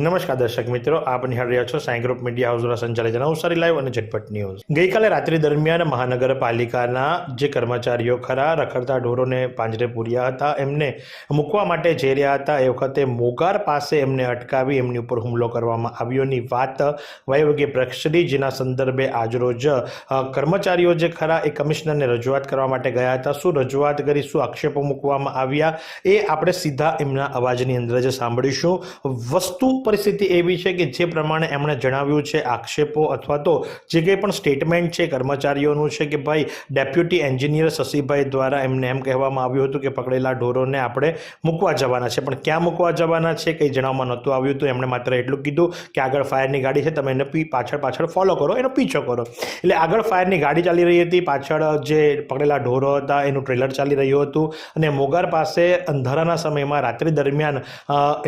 નમસ્કાર દર્શક મિત્રો, આપ નિહાળી છો સાંઈ ગ્રુપ મીડિયા હાઉસ દ્વારા સંચાલિત નવસારી લાઈવ અને ઝટપટ ન્યૂઝ. ગઈકાલે રાત્રિ દરમિયાન મહાનગરપાલિકાના જે કર્મચારીઓ ખરા રખડતા ઢોરોને પાંજરે પૂર્યા હતા, એમને મૂકવા માટે જઈ રહ્યા હતા. એ વખતે મોગાર પાસે એમને અટકાવી એમની ઉપર હુમલો કરવામાં આવ્યોની વાત વયોવર્ગીય પ્રક્ષરી, જેના સંદર્ભે આજરોજ કર્મચારીઓ જે ખરા એ કમિશનરને રજૂઆત કરવા માટે ગયા હતા. શું રજૂઆત કરી, શું આક્ષેપો મૂકવામાં આવ્યા, એ આપણે સીધા એમના અવાજની અંદર જ સાંભળીશું. વસ્તુ પરિસ્થિતિ એવી છે કે જે પ્રમાણે એમણે જણાવ્યું છે આક્ષેપો અથવા તો જે કંઈ પણ સ્ટેટમેન્ટ છે કર્મચારીઓનું છે કે ભાઈ ડેપ્યુટી એન્જિનિયર શશીભાઈ દ્વારા એમને એમ કહેવામાં આવ્યું હતું કે પકડેલા ઢોરોને આપણે મૂકવા જવાના છે. પણ ક્યાં મૂકવા જવાના છે કંઈ જણાવવામાં નહોતું આવ્યું હતું. એમણે માત્ર એટલું કીધું કે આગળ ફાયરની ગાડી છે, તમે એને પાછળ પાછળ ફોલો કરો, એનો પીછો કરો. એટલે આગળ ફાયરની ગાડી ચાલી રહી હતી, પાછળ જે પકડેલા ઢોરો હતા, એનું ટ્રેલર ચાલી રહ્યું હતું અને મોગાર પાસે અંધારાના સમયમાં રાત્રિ દરમિયાન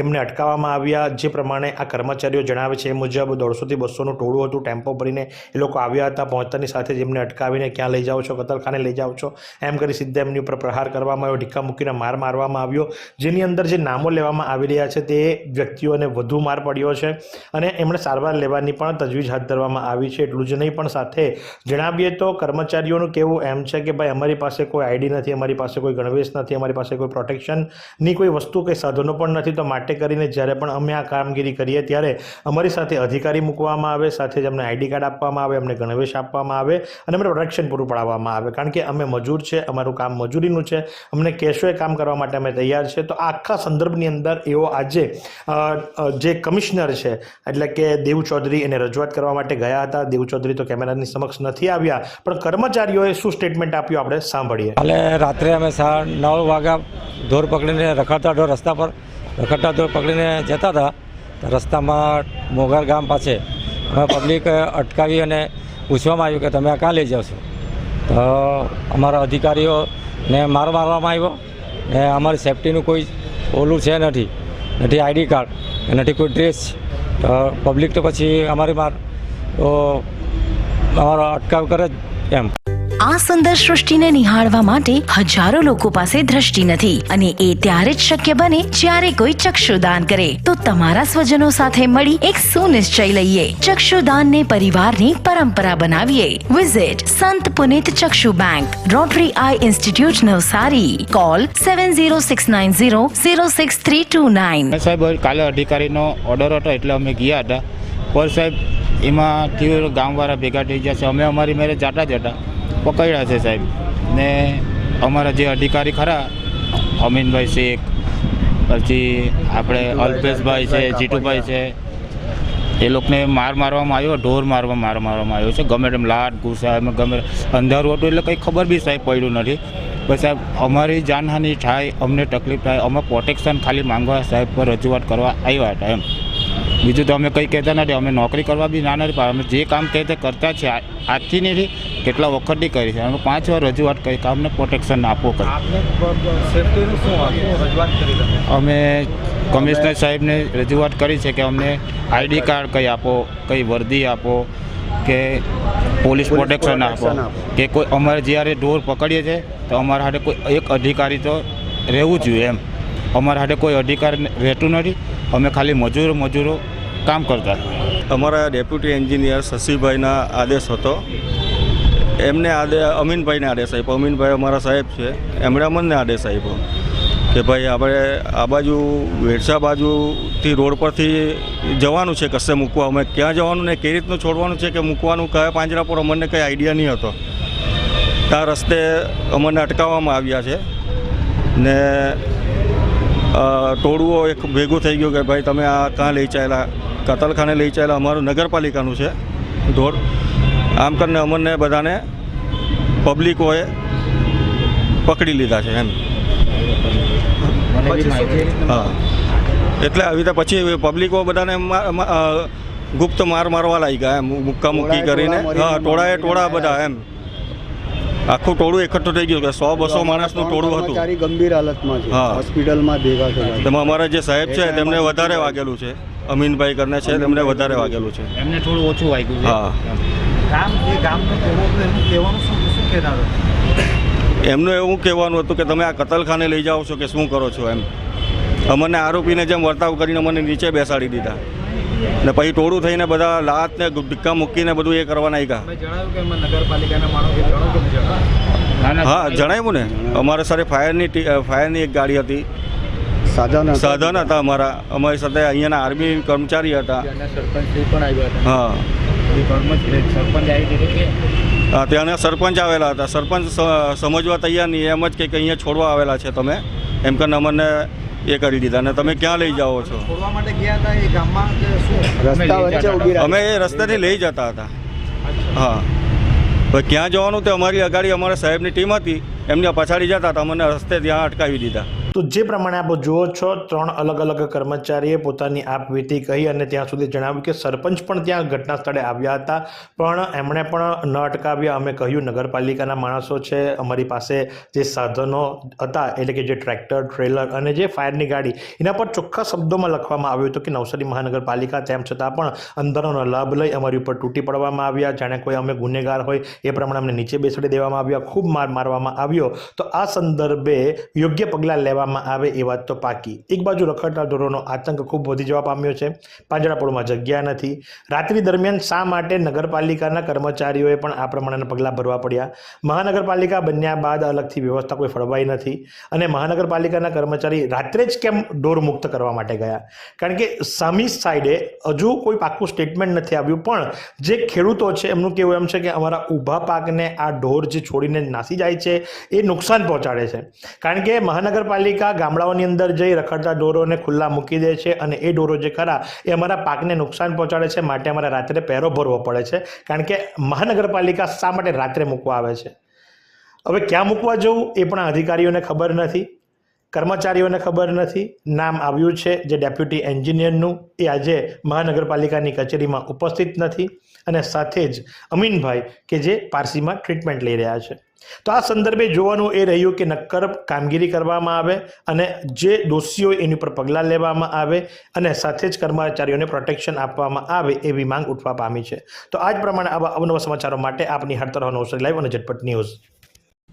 એમને અટકાવવામાં આવ્યા. જે પ્રમાણે આ કર્મચારીઓ જણાવે છે, એ મુજબ દોઢસોથી બસોનું ટોળું હતું. ટેમ્પો ભરીને એ લોકો આવ્યા હતા પહોંચતાની સાથે જ એમને અટકાવીને ક્યાં લઈ જાઓ છો, કતલખાને લઈ જાઓ છો? એમ કરી સીધા એમની ઉપર પ્રહાર કરવામાં આવ્યો ઢીકા મૂકીને માર મારવામાં આવ્યો. જેની અંદર જે નામો લેવામાં આવી રહ્યા છે, તે વ્યક્તિઓને વધુ માર પડ્યો છે અને એમણે સારવાર લેવાની પણ તજવીજ હાથ ધરવામાં આવી છે. એટલું જ નહીં, પણ સાથે જણાવીએ તો કર્મચારીઓનું કહેવું એમ છે કે ભાઈ, અમારી પાસે કોઈ આઈડી નથી, અમારી પાસે કોઈ ગણવેશ નથી, અમારી પાસે કોઈ પ્રોટેક્શનની કોઈ વસ્તુ, કંઈ સાધનો પણ નથી. તો માટે કરીને જ્યારે પણ અમે આ કામગીરી કરીએ ત્યારે અમારી સાથે અધિકારી મૂકવામાં આવે, સાથે જ અમને આઈડી કાર્ડ આપવામાં આવે, અમને ગણવેશ આપવામાં આવે અને અમને પ્રોટેક્શન પૂરું પાડવામાં આવે. કારણ કે અમે મજૂર છે, અમારું કામ મજૂરીનું છે, અમને કેશોએ કામ કરવા માટે અમે તૈયાર છે. તો આખા સંદર્ભની અંદર એવો આજે જે કમિશનર છે, એટલે કે દેવ ચૌધરી એને રજૂઆત કરવા માટે ગયા હતા. દેવ ચૌધરી તો કેમેરાની સમક્ષ નથી આવ્યા, પણ કર્મચારીઓએ શું સ્ટેટમેન્ટ આપ્યું આપણે સાંભળીએ. કાલે રાત્રે અમે નવ વાગ્યા ઢોર પકડીને રખડતા ઢોર રસ્તા પર, રખડતા ઢોર પકડીને જતા હતા. રસ્તામાં મોગર ગામ પાસે અમે પબ્લિક અટકાવી અને પૂછવામાં આવ્યું કે તમે આ કાં લઈ જાઓ છો? તો અમારા અધિકારીઓને માર મારવામાં આવ્યો ને અમારી સેફટીનું કોઈ ઓલું છે નથી નથી આઈડી કાર્ડ નથી કોઈ ડ્રેસ તો પબ્લિક તો પછી અમારી માર, તો અમારો અટકાવ કરે જ એમ. આ સુંદર સૃષ્ટિને નિહાળવા માટે હજારો લોકો પાસે દ્રષ્ટિ નથી અને એ ત્યારે જ શક્ય બને જ્યારે કોઈ ચક્ષુદાન કરે. તો તમારા સ્વજનો સાથે મળી એક સુનિશ્ચય લઈએ. ચક્ષુદાનને પરિવારની પરંપરા બનાવીએ. Visit Sant Punit Chakshu bank Rotary eye institute Navsari. Call seven zero six nine zero zero six three two nine સાહેબ કાલે અધિકારીનો ઓર્ડર હતો એટલે અમે ગયા હતા. પર સાહેબ એમાંથી ગામવાળા ભેગા થઈ ગયા છે. અમે અમારી મેરેજ જાતા જતા પકડ્યા છે સાહેબ. ને અમારા જે અધિકારી ખરા, અમીનભાઈ શેખ, પછી આપણે અલ્પેશભાઈ છે, જીતુભાઈ છે, એ લોકોને માર મારવામાં આવ્યો, ઢોર મારવા, માર મારવામાં આવ્યો છે. ગમે તેમ લાટ ગુસ્સા એમ ગમે અંધારું હતું એટલે કંઈ ખબર બી સાહેબ પડ્યું નથી. પણ સાહેબ, અમારી જાનહાનિ થાય, અમને તકલીફ થાય, અમે પ્રોટેક્શન ખાલી માંગવા સાહેબ પર રજૂઆત કરવા આવ્યા હતા એમ. બીજું તો અમે કંઈ કહેતા નથી. અમે નોકરી કરવા બી ના નથી. અમે જે કામ કહે તે કરતા છે આજથી નથી કેટલા વખતથી કરી છે. અમે પાંચ વાર રજૂઆત કરી કે અમને પ્રોટેક્શન આપવો કરી. અમે કમિશનર સાહેબને રજૂઆત કરી છે કે અમને આઈડી કાર્ડ કંઈ આપો કંઈ વર્દી આપો કે પોલીસ પ્રોટેક્શન આપો. કે કોઈ અમારે જ્યારે ઢોર પકડીએ છીએ તો અમારા હાથે કોઈ એક અધિકારી તો રહેવું જોઈએ એમ. અમારા હાથે કોઈ અધિકારી રહેતું નથી. અમે ખાલી મજૂરો મજૂરો કામ કરતા? અમારા ડેપ્યુટી એન્જિનિયર શશીભાઈના આદેશ હતો. એમને આદે, અમીનભાઈને આદેશ આપ્યો. અમીનભાઈ અમારા સાહેબ છે. એમણે અમને આદેશ આપ્યો કે ભાઈ આપણે આ બાજુ વેડસા બાજુથી રોડ પરથી જવાનું છે કશે મૂકવા. અમે ક્યાં જવાનું ને કઈ રીતનું છોડવાનું છે કે મૂકવાનું? કયા પાંજરા પર અમને કંઈ આઈડિયા નહીં હતો. ત્યાં રસ્તે અમને અટકાવવામાં આવ્યા છે. ને ટોળવો એક ભેગું થઈ ગયું કે ભાઈ તમે આ કાં લઈ ચાલ્યા? કતલખાને લઈ ચાલ્યા અમારું નગરપાલિકાનું છે ઢોર આમ કરીને અમને બધાને પબ્લિકોએ પકડી લીધા છે એમ. હા. એટલે આવી રીતે પછી પબ્લિકો બધાને ગુપ્ત માર મારવા લાગ્યા એમ મુક્કા મુક્કી કરીને. હા ટોળાએ ટોળા બધા એમ. આખું ટોળું એકઠું થઈ ગયું કે સો બસો માણસનું ટોળું હતું. ગંભીર હાલતમાં છે. હોસ્પિટલમાં ભેગા થયા તેમાં અમારા જે સાહેબ છે તેમને વધારે વાગેલું છે. અમીનભાઈ કરીને છે એમને વધારે વાગેલું છે. એમને થોડું ઓછું વાગ્યું હા. ગામ જે ગામનો ટોળો હતો? એનું કહેવાનું શું શું કહેતા એમનું એવું કહેવાનું હતું કે તમે આ કતલખાને લઈ જાઓ છો કે શું કરો છો એમ. અમને આરોપીને જેમ વર્તાવ કરીને મને નીચે બેસાડી દીધા. ને પછી ટોળું થઈને બધા લાત ને ધક્કા મૂકીને બધું એ કરવા નાખ્યા હા જણાવ્યું ને. અમારે સાથે ફાયરની ફાયરની એક ગાડી હતી. સાધન હતા. સાધન હતા અમારા. અમારી સાથે અહીંયાના આર્મી કર્મચારી હતા. સરપંચ પણ આવ્યા હતા. હા. એ કર્મચારી સરપંચ આવી દીધું કે? હા, ત્યાંના સરપંચ આવેલા હતા. સરપંચ સમજવા તૈયાર નહીં. એમ જ કે કે અહીંયા છોડવા આવેલા છે તમે. એમ કરીને અમને એ કરી દીધા. ને તમે ક્યાં લઈ જાઓ છો? છોડવા માટે ગયા હતા એ ગામમાં કે શું? રસ્તા વચ્ચે ઊભી રાખી. અમે એ રસ્તેથી લઈ જતા હતા. હા. હવે ક્યાં જવાનું તે અમારી અગાડી અમારા સાહેબની ટીમ હતી. એમને પછાડી જતા હતા. અમને રસ્તે ત્યાં અટકાવી દીધા. તો જે પ્રમાણે આપ જુઓ છો, ત્રણ અલગ અલગ કર્મચારીએ પોતાની આપવીતી કહી અને ત્યાં સુધી જણાવ્યું કે સરપંચ પણ ત્યાં ઘટના સ્થળે આવ્યા હતા. પણ એમણે પણ ન અટકાવ્યા. અમે કહ્યું, નગરપાલિકાના માણસો છે. અમારી પાસે જે સાધનો હતા, એટલે કે જે ટ્રેક્ટર, ટ્રેલર અને જે ફાયરની ગાડી, એના પર ચોખ્ખા શબ્દોમાં લખવામાં આવ્યું હતું કે નવસારી મહાનગરપાલિકા, તેમ છતાં પણ અંદરનો લાભ લઈ અમારી ઉપર તૂટી પડવામાં આવ્યા. જાણે કોઈ અમે ગુનેગાર હોય, એ પ્રમાણે અમને નીચે બેસાડી દેવામાં આવ્યા. ખૂબ માર મારવામાં આવ્યો. તો આ સંદર્ભે યોગ્ય પગલાં લેવામાં આવે એ વાત તો પાકી. એક બાજુ રખડતા ઢોરોનો આતંક ખૂબ વધી જવા પામ્યો છે. પાંજરાપોળમાં જગ્યા નથી. રાત્રિ દરમિયાન શા માટે નગરપાલિકાના કર્મચારીઓએ પણ આ પ્રમાણેના પગલાં ભરવા પડ્યા? મહાનગરપાલિકા બન્યા બાદ અલગથી વ્યવસ્થા કોઈ ફળવાઈ નથી અને મહાનગરપાલિકાના કર્મચારી રાત્રે જ કેમ ઢોર મુક્ત કરવા માટે ગયા? કારણ કે સામી સાઈડે હજુ કોઈ પાકું સ્ટેટમેન્ટ નથી આવ્યું, પણ જે ખેડૂતો છે એમનું કહેવું એમ છે કે અમારા ઊભા પાકને આ ઢોર જે છોડીને નાસી જાય છે, એ નુકસાન પહોંચાડે છે. કારણ કે મહાનગરપાલિકા ગામડાઓની અંદર જઈ રખડતા ઢોરોને ખુલ્લા મૂકી દે છે અને એ ઢોરો જે ખરા એ અમારા પાકને નુકસાન પહોંચાડે છે. માટે અમારે રાત્રે પહેરો ભરવો પડે છે. કારણ કે મહાનગરપાલિકા શા માટે રાત્રે મૂકવા આવે છે? હવે ક્યાં મૂકવા જવું એ પણ અધિકારીઓને ખબર નથી. કર્મચારીઓને ખબર નથી. નામ આવ્યું છે જે ડેપ્યુટી એન્જિનિયરનું. એ આજે મહાનગરપાલિકાની કચેરીમાં ઉપસ્થિત નથી. અને સાથે જ અમીનભાઈ કે જે પારસીમાં ટ્રીટમેન્ટ લઈ રહ્યા છે. તો આ સંદર્ભે જોવાનું એ રહ્યું કે નક્કર કામગીરી કરવામાં આવે અને જે દોષીઓ એની ઉપર પગલાં લેવામાં આવે અને સાથે જ કર્મચારીઓને પ્રોટેક્શન આપવામાં આવે એવી માંગ ઉઠવા પામી છે. તો આ જ પ્રમાણે આવા અવનવા સમાચારો માટે આપની હડતર નવસારી લાઈવ અને ઝટપટ ન્યૂઝ.